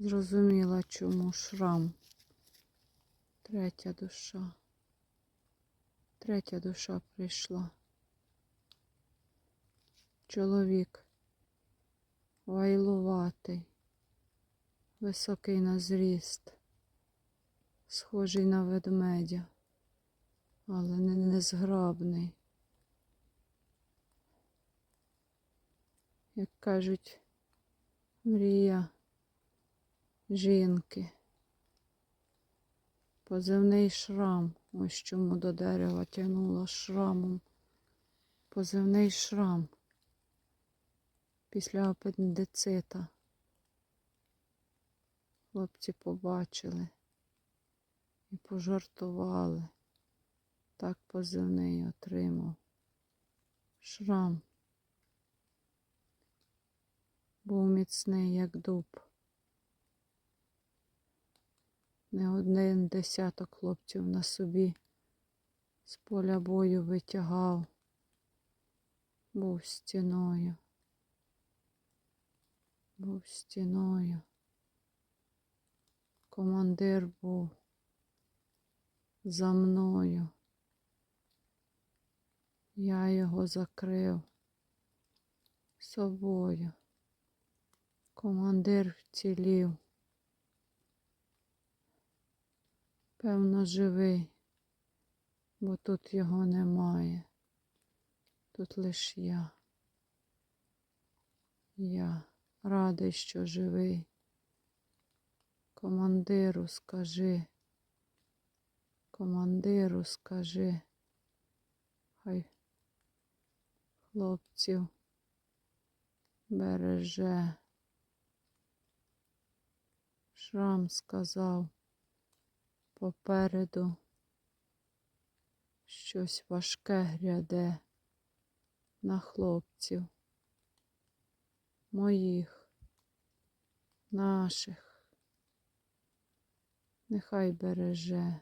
Зрозуміла, чому шрам. Третя душа. Третя душа прийшла. Чоловік вайлуватий, високий на зріст, схожий на ведмедя, але не незграбний. Як кажуть, мрія жінки. Позивний шрам. Ось чому до дерева тягнуло шрамом. Позивний шрам. Після апендицита. Хлопці побачили і пожартували. Так позивний отримав. Шрам. Був міцний, як дуб. Не один десяток хлопців на собі з поля бою витягав, був стіною, був стіною. Командир був за мною. Я його закрив собою. Командир вцілів. Певно, живий, бо тут його немає. Тут лиш я. Я радий, що живий. Командиру скажи. Командиру скажи. Хай хлопців береже. Шрам сказав попереду щось важке гряде на хлопців, моїх, наших. Нехай береже.